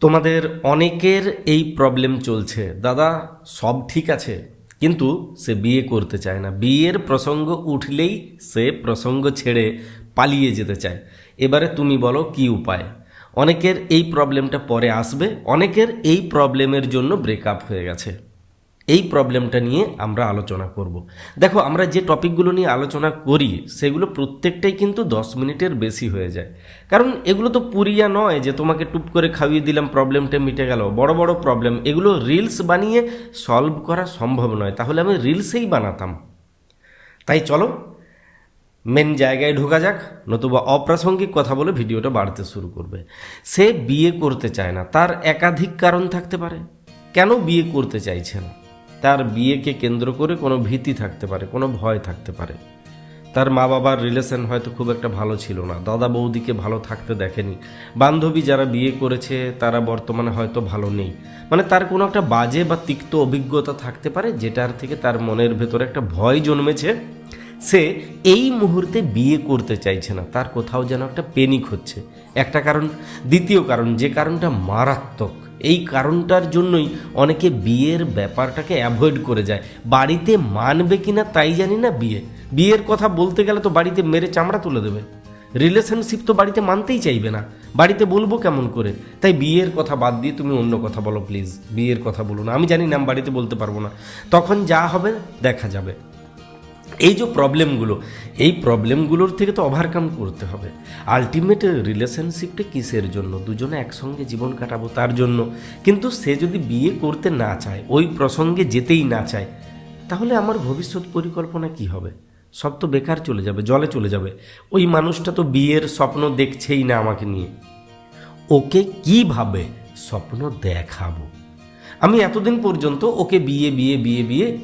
তোমাদের অনেকের এই প্রবলেম চলছে। দাদা, সব ঠিক আছে, কিন্তু সে বিয়ে করতে চায় না। বিয়ের প্রসঙ্গ উঠলেই সে প্রসঙ্গ ছেড়ে পালিয়ে যেতে চায়। এবারে তুমি বলো, কি উপায়? অনেকের এই প্রবলেমটা পরে আসবে, অনেকের এই প্রবলেমের জন্য ব্রেকআপ হয়ে গেছে। এই প্রবলেমটা নিয়ে আমরা আলোচনা করব। দেখো, আমরা যে টপিকগুলো নিয়ে আলোচনা করি, সেগুলো প্রত্যেকটাই কিন্তু দশ মিনিটের বেশি হয়ে যায়। কারণ এগুলো তো পুরিয়া নয় যে তোমাকে টুপ করে খাইয়ে দিলাম প্রবলেমটা মিটে গেল। বড় বড় প্রবলেম এগুলো রিলস বানিয়ে সলভ করা সম্ভব নয়। তাহলে আমি রিলসেই বানাতাম। তাই চলো মেন জায়গায় ঢোকা যাক, নতুবা অপ্রাসঙ্গিক কথা বলে ভিডিওটা বাড়তে শুরু করবে। সে বিয়ে করতে চায় না। তার একাধিক কারণ থাকতে পারে। কেন বিয়ে করতে চাইছে না? তার বিয়েকে কেন্দ্র করে কোনো ভীতি থাকতে পারে, কোনো ভয় থাকতে পারে। তার মা বাবার রিলেশন হয়তো খুব একটা ভালো ছিল না। দাদা বৌদিকে ভালো থাকতে দেখেনি। বান্ধবী যারা বিয়ে করেছে, তারা বর্তমানে হয়তো ভালো নেই। মানে তার কোনো একটা বাজে বা তিক্ত অভিজ্ঞতা থাকতে পারে, যেটার থেকে তার মনের ভেতরে একটা ভয় জন্মেছে। সে এই মুহূর্তে বিয়ে করতে চাইছে না। তার কোথাও যেন একটা পেনিক হচ্ছে। একটা কারণ, দ্বিতীয় কারণ, যে কারণটা মারাত্মক। এই কারণটার জন্যই অনেকে বিয়ের ব্যাপারটাকে অ্যাভয়েড করে যায়। বাড়িতে মানবে কি না তাই জানি না বিয়ে। বিয়ের কথা বলতে গেলে তো বাড়িতে মেরে চামড়া তুলে দেবে। রিলেশনশিপ তো বাড়িতে মানতেই চাইবে না। বাড়িতে বলব কেমন করে? তাই বিয়ের কথা বাদ দিয়ে তুমি অন্য কথা বলো প্লিজ বিয়ের কথা বলো না। আমি জানি না, আমি বাড়িতে বলতে পারব না। তখন যা হবে দেখা যাবে। এই যে প্রবলেমগুলো এই প্রবলেমগুলোর থেকে তো ওভারকাম করতে হবে। আলটিমেট রিলেশনশিপটা কিসের জন্য? দুজনে একসঙ্গে জীবন কাটাবো তার জন্য। কিন্তু সে যদি বিয়ে করতে না চায়, ওই প্রসঙ্গে যেতেই না চায়, তাহলে আমার ভবিষ্যৎ পরিকল্পনা কি হবে? সব তো বেকার চলে যাবে, জলে চলে যাবে। ওই মানুষটা তো বিয়ের স্বপ্ন দেখছেই না আমাকে নিয়ে। ওকে কীভাবে স্বপ্ন দেখাবো? আমি এতদিন পর্যন্ত ওকে বিয়ে বিয়ে বিয়ে বিয়ে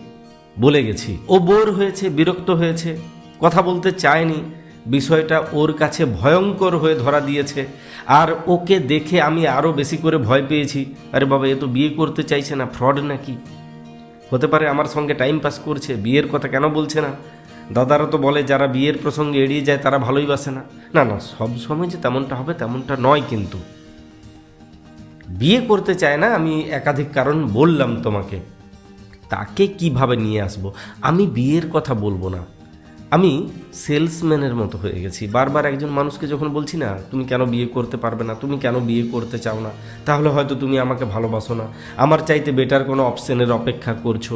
বলে গেছি, ও বোর হয়েছে, বিরক্ত হয়েছে, কথা বলতে চায়নি, বিষয়টা ওর কাছে ভয়ঙ্কর হয়ে ধরা দিয়েছে, আর ওকে দেখে আমি আরও বেশি করে ভয় পেয়েছি। আরে বাবা, এ তো বিয়ে করতে চাইছে না, ফ্রড নাকি? হতে পারে আমার সঙ্গে টাইম পাস করছে, বিয়ের কথা কেন বলছে না? দাদারা তো বলে, যারা বিয়ের প্রসঙ্গে এড়িয়ে যায়, তারা ভালোই বাসে না। না না, সব সময় যে তেমনটা হবে, তেমনটা নয় কিন্তু। বিয়ে করতে চায় না, আমি একাধিক কারণ বললাম তোমাকে। তাকে কীভাবে নিয়ে আসব? আমি বিয়ের কথা বলব না। আমি সেলসম্যানের মতো হয়ে গেছি। বারবার একজন মানুষকে যখন বলছি না, তুমি কেন বিয়ে করতে পারবে না? তুমি কেন বিয়ে করতে চাও না? তাহলে হয়তো তুমি আমাকে ভালোবাসো না। আমার চাইতে বেটার কোনো অপশনের অপেক্ষা করছ।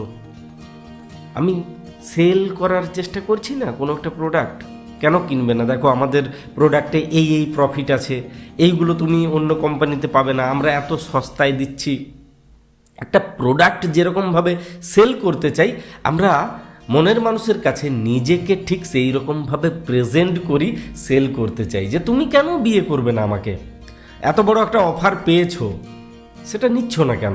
আমি সেল করার চেষ্টা করছি না কোনো একটা প্রোডাক্ট কেন কিনবে না? দেখো, আমাদের প্রোডাক্টে এই এই প্রফিট আছে। এইগুলো তুমি অন্য কোম্পানিতে পাবে না। আমরা এত সস্তায় দিচ্ছি। একটা প্রোডাক্ট যেরকমভাবে সেল করতে চাই, আমরা মনের মানুষের কাছে নিজেকে ঠিক সেই রকমভাবে প্রেজেন্ট করি সেল করতে চাই। যে তুমি কেন বিয়ে করবে না আমাকে? এত বড় একটা অফার পেয়েছ, সেটা নিচ্ছ না কেন?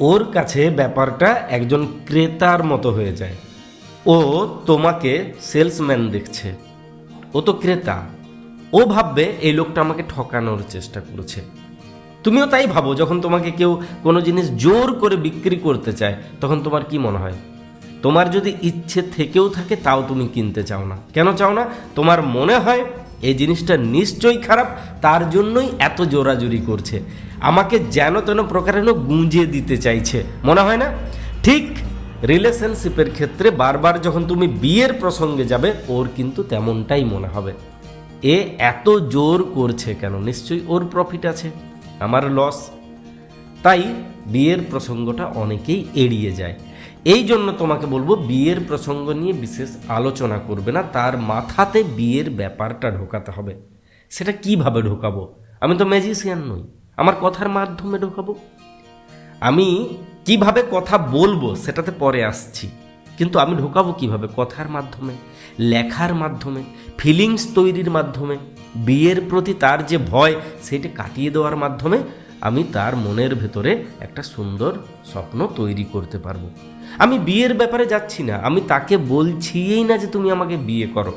ওর কাছে ব্যাপারটা একজন ক্রেতার মতো হয়ে যায়। ও তোমাকে সেলসম্যান দেখছে। ও তো ক্রেতা। ও ভাববে এই লোকটা আমাকে ঠকানোর চেষ্টা করছে। তুমিও তাই ভাবো, যখন তোমাকে কেউ কোনো জিনিস জোর করে বিক্রি করতে চায়, তখন তোমার কি মনে হয়? তোমার যদি ইচ্ছে থেকেও থাকে, তাও তুমি কিনতে চাও না। কেন চাও না? তোমার মনে হয়, এই জিনিসটা নিশ্চয়ই খারাপ, তার জন্যই এত জোরাজুরি করছে। আমাকে যেন তেন প্রকারেণ গুঁজে দিতে চাইছে। মনে হয় না? ঠিক রিলেশনশিপের ক্ষেত্রে বারবার যখন তুমি বিয়ের প্রসঙ্গে যাবে, ওর কিন্তু তেমনটাই মনে হবে। এ এত জোর করছে কেন? নিশ্চয়ই ওর প্রফিট আছে। আমার লস তাই বিয়ের প্রসঙ্গটা অনেকেই এড়িয়ে যায়। এই জন্য তোমাকে বলব, বিয়ের প্রসঙ্গ নিয়ে বিশেষ আলোচনা করবে না, তার মাথাতে বিয়ের ব্যাপারটা ঢোকাতে হবে। সেটা কীভাবে ঢোকাবো? আমি তো ম্যাজিশিয়ান নই, আমার কথার মাধ্যমে ঢোকাবো। আমি কীভাবে কথা বলব সেটাতে পরে আসছি, কিন্তু আমি ঢোকাবো কীভাবে? কথার মাধ্যমে, লেখার মাধ্যমে ফিলিংস তৈরির মাধ্যমে। বিয়ের প্রতি তার যে ভয়, সেটা কাটিয়ে দেওয়ার মাধ্যমে আমি তার মনের ভেতরে একটা সুন্দর স্বপ্ন তৈরি করতে পারব। আমি বিয়ের ব্যাপারে যাচ্ছি না, আমি তাকে বলছিই না যে তুমি আমাকে বিয়ে করো।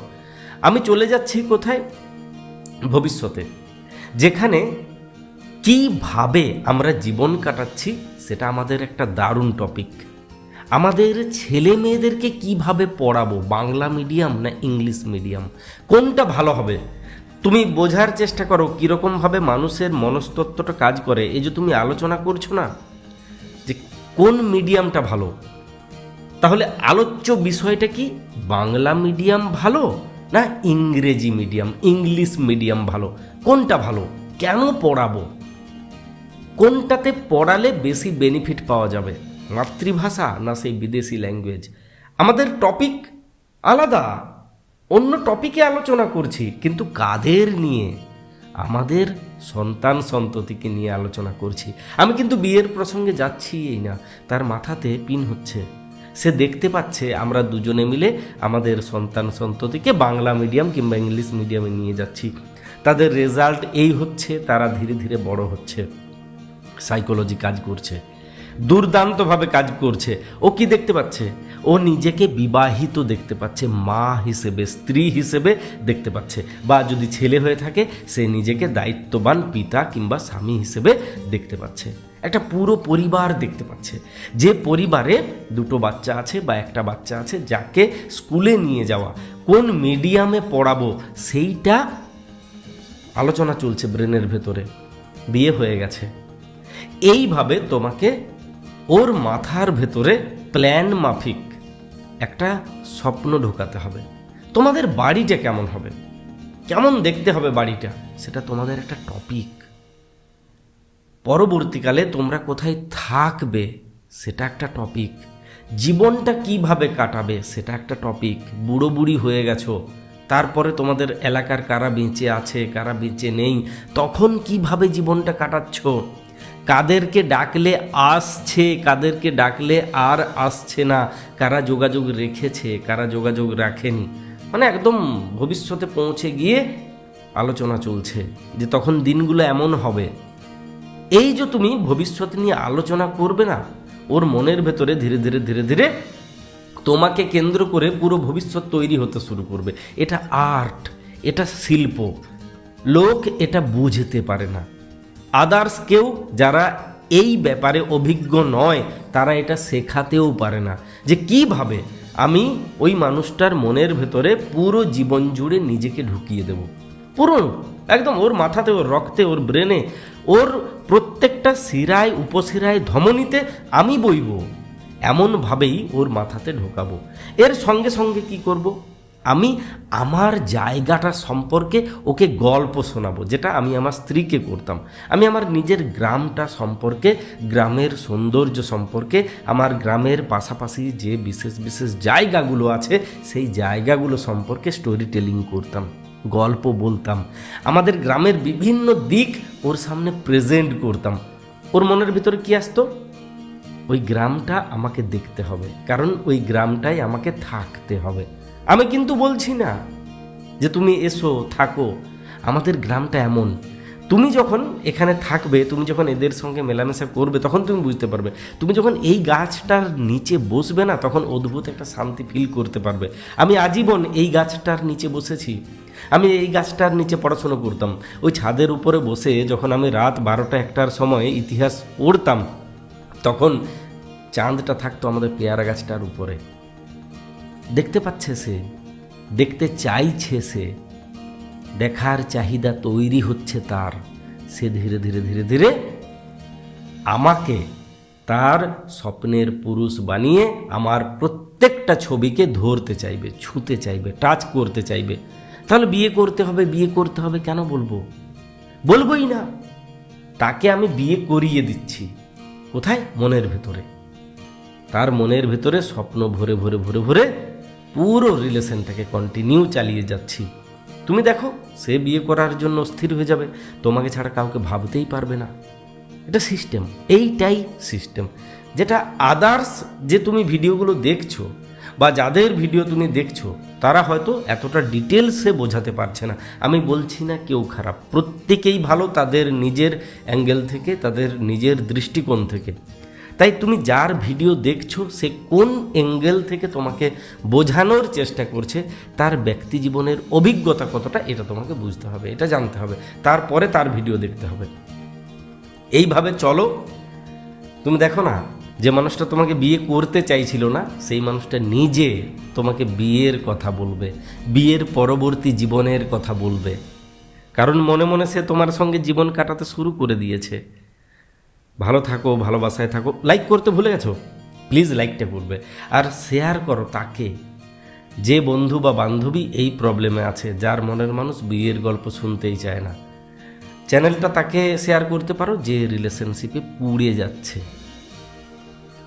আমি চলে যাচ্ছি কোথায়? ভবিষ্যতে। যেখানে কীভাবে আমরা জীবন কাটাচ্ছি, সেটা আমাদের একটা দারুণ টপিক আমাদের ছেলে মেয়েদেরকে কীভাবে পড়াবো, বাংলা মিডিয়াম না ইংলিশ মিডিয়াম কোনটা ভালো হবে? তুমি বোঝার চেষ্টা করো কীরকমভাবে মানুষের মনস্তত্ত্বটা কাজ করে। এই যে তুমি আলোচনা করছ না, যে কোন মিডিয়ামটা ভালো? তাহলে আলোচ্য বিষয়টা কি, বাংলা মিডিয়াম ভালো না ইংরেজি মিডিয়াম, ইংলিশ মিডিয়াম ভালো? কোনটা ভালো? কেন পড়াবো? কোনটাতে পড়ালে বেশি বেনিফিট পাওয়া যাবে? মাতৃভাষা না সেই বিদেশি ল্যাঙ্গুয়েজ আমাদের টপিক আলাদা। অন্য টপিকে আলোচনা করছি, কিন্তু কাদের নিয়ে? আমাদের সন্তান সন্ততিকে নিয়ে আলোচনা করছি। আমি কিন্তু বিয়ের প্রসঙ্গে যাচ্ছি এই না, তার মাথাতে পিন হচ্ছে। সে দেখতে পাচ্ছে আমরা দুজনে মিলে আমাদের সন্তান সন্ততিকে বাংলা মিডিয়াম কিংবা ইংলিশ মিডিয়ামে নিয়ে যাচ্ছি। তাদের রেজাল্ট এই হচ্ছে, তারা ধীরে ধীরে বড় হচ্ছে। সাইকোলজি কাজ করছে। দুর্দান্তভাবে কাজ করছে। ও কি দেখতে পাচ্ছে? ও নিজেকে বিবাহিত দেখতে পাচ্ছে, মা হিসেবে, স্ত্রী হিসেবে দেখতে পাচ্ছে। বা যদি ছেলে হয়ে থাকে, সে নিজেকে দায়িত্ববান পিতা কিংবা স্বামী হিসেবে দেখতে পাচ্ছে। একটা পুরো পরিবার দেখতে পাচ্ছে। যে পরিবারে দুটো বাচ্চা আছে বা একটা বাচ্চা আছে, যাকে স্কুলে নিয়ে যাওয়া, কোন মিডিয়ামে পড়াবো, সেইটা আলোচনা চলছে ব্রেনের ভেতরে। বিয়ে হয়ে গেছে। এইভাবে তোমাকে ওর মাথার ভেতরে প্ল্যান মাফিক। একটা স্বপ্ন ঢোকাতে হবে। তোমাদের বাড়িটা কেমন হবে? কেমন দেখতে হবে বাড়িটা? সেটা তোমাদের একটা টপিক পরবর্তীকালে তোমরা কোথায় থাকবে, সেটা একটা টপিক জীবনটা কীভাবে কাটাবে, সেটা একটা টপিক বুড়ো বুড়ি হয়ে গেছো, তারপরে তোমাদের এলাকার কারা বেঁচে আছে, কারা বেঁচে নেই, তখন কীভাবে জীবনটা কাটাচ্ছ? কাদেরকে ডাকলে আসছে, কাদেরকে ডাকলে আর আসছে না। কারা যোগাযোগ রেখেছে, কারা যোগাযোগ রাখেনি। মানে একদম ভবিষ্যতে পৌঁছে গিয়ে আলোচনা চলছে যে তখন দিনগুলো এমন হবে। এই যে তুমি ভবিষ্যৎ নিয়ে আলোচনা করবে না, ওর মনের ভেতরে ধীরে ধীরে ধীরে ধীরে তোমাকে কেন্দ্র করে পুরো ভবিষ্যৎ তৈরি হতে শুরু করবে। এটা আর্ট, এটা শিল্প। লোক এটা বুঝতে পারে না। আদার্স কেউ যারা এই ব্যাপারে অভিজ্ঞ নয়, তারা এটা শেখাতেও পারে না। যে কীভাবে আমি ওই মানুষটার মনের ভেতরে পুরো জীবন জুড়ে নিজেকে ঢুকিয়ে দেব। পুরো একদম ওর মাথাতে, ওর রক্তে, ওর ব্রেনে, ওর প্রত্যেকটা শিরায়, উপশিরায় ধমনীতে আমি বইব। এমনভাবেই ওর মাথাতে ঢোকাবো। এর সঙ্গে সঙ্গে কি করব? আমি আমার জায়গাটা সম্পর্কে ওকে গল্প শোনাবো, যেটা আমি আমার স্ত্রীকে করতাম। আমি আমার নিজের গ্রামটা সম্পর্কে, গ্রামের সৌন্দর্য সম্পর্কে, আমার গ্রামের পাশাপাশি যে বিশেষ বিশেষ জায়গাগুলো আছে, সেই জায়গাগুলো সম্পর্কে স্টোরি টেলিং করতাম, গল্প বলতাম। আমাদের গ্রামের বিভিন্ন দিক ওর সামনে প্রেজেন্ট করতাম। ওর মনের ভিতরে কি আসতো? ওই গ্রামটা আমাকে দেখতে হবে, কারণ ওই গ্রামটাই আমাকে থাকতে হবে। আমি কিন্তু বলছি না যে তুমি এসো, থাকো। আমাদের গ্রামটা এমন। তুমি যখন এখানে থাকবে, তুমি যখন এদের সঙ্গে মেলামেশা করবে, তখন তুমি বুঝতে পারবে। তুমি যখন এই গাছটার নিচে বসবে না, তখন অদ্ভুত একটা শান্তি ফিল করতে পারবে। আমি আজীবন এই গাছটার নিচে বসেছি। আমি এই গাছটার নিচে পড়াশুনো করতাম। ওই ছাদের উপরে বসে যখন আমি রাত বারোটা একটার সময় ইতিহাস পড়তাম, তখন চাঁদটা থাকতো আমাদের পেয়ারা গাছটার উপরে। দেখতে পাচ্ছে সে, দেখতে চাইছে সে। দেখার চাহিদা তৈরি হচ্ছে তার। সে ধীরে ধীরে ধীরে ধীরে আমাকে তার স্বপ্নের পুরুষ বানিয়ে আমার প্রত্যেকটা ছবিকে ধরতে চাইবে, ছুঁতে চাইবে টাচ করতে চাইবে। তাহলে বিয়ে করতে হবে, বিয়ে করতে হবে কেন বলব? বলবোই না। তাকে আমি বিয়ে করিয়ে দিচ্ছি। কোথায়? মনের ভেতরে। তার মনের ভেতরে স্বপ্ন ভরে ভরে ভরে ভরে পুরো রিলেশনটাকে কন্টিনিউ চালিয়ে যাচ্ছি। তুমি দেখো, সে বিয়ে করার জন্য স্থির হয়ে যাবে। তোমাকে ছাড়া কাউকে ভাবতেই পারবে না। এটা সিস্টেম এইটাই সিস্টেম যেটা আদার্স যে তুমি ভিডিওগুলো দেখছ বা যাদের ভিডিও তুমি দেখছ, তারা হয়তো এতটা ডিটেলসে বোঝাতে পারছে না। আমি বলছি না কেউ খারাপ। প্রত্যেকেই ভালো তাদের নিজের অ্যাঙ্গেল থেকে, তাদের নিজের দৃষ্টিকোণ থেকে। তাই তুমি যার ভিডিও দেখছ, সে কোন অ্যাঙ্গেল থেকে তোমাকে বোঝানোর চেষ্টা করছে, তার ব্যক্তি জীবনের অভিজ্ঞতা কতটা, এটা তোমাকে বুঝতে হবে, এটা জানতে হবে। তারপরে তার ভিডিও দেখতে হবে। এইভাবে চলো। তুমি দেখো না, যে মানুষটা তোমাকে বিয়ে করতে চাইছিল না, সেই মানুষটা নিজে তোমাকে বিয়ের কথা বলবে, বিয়ের পরবর্তী জীবনের কথা বলবে। কারণ মনে মনে সে তোমার সঙ্গে জীবন কাটাতে শুরু করে দিয়েছে। ভালো থাকো, ভালোবাসায় থাকো। লাইক করতে ভুলে গেছো? প্লিজ লাইকটা করবে। আর শেয়ার করো তাকে। যে বন্ধু বা বান্ধবী এই প্রবলেমে আছে, যার মনের মানুষ বিয়ের গল্প শুনতেই চায় না। চ্যানেলটা তাকে শেয়ার করতে পারো, যে রিলেশনশিপে পুড়ে যাচ্ছে।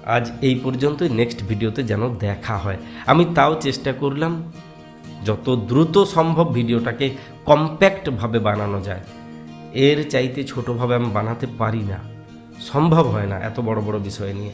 আজ এই পর্যন্তই। নেক্সট ভিডিওতে যেন দেখা হয়। আমি তাও চেষ্টা করলাম, যত দ্রুত সম্ভব ভিডিওটাকে কম্প্যাক্টভাবে বানানো যায়। এর চাইতে ছোটোভাবে আমি বানাতে পারি না। সম্ভব হয় না এত বড় বড় বিষয় নিয়ে।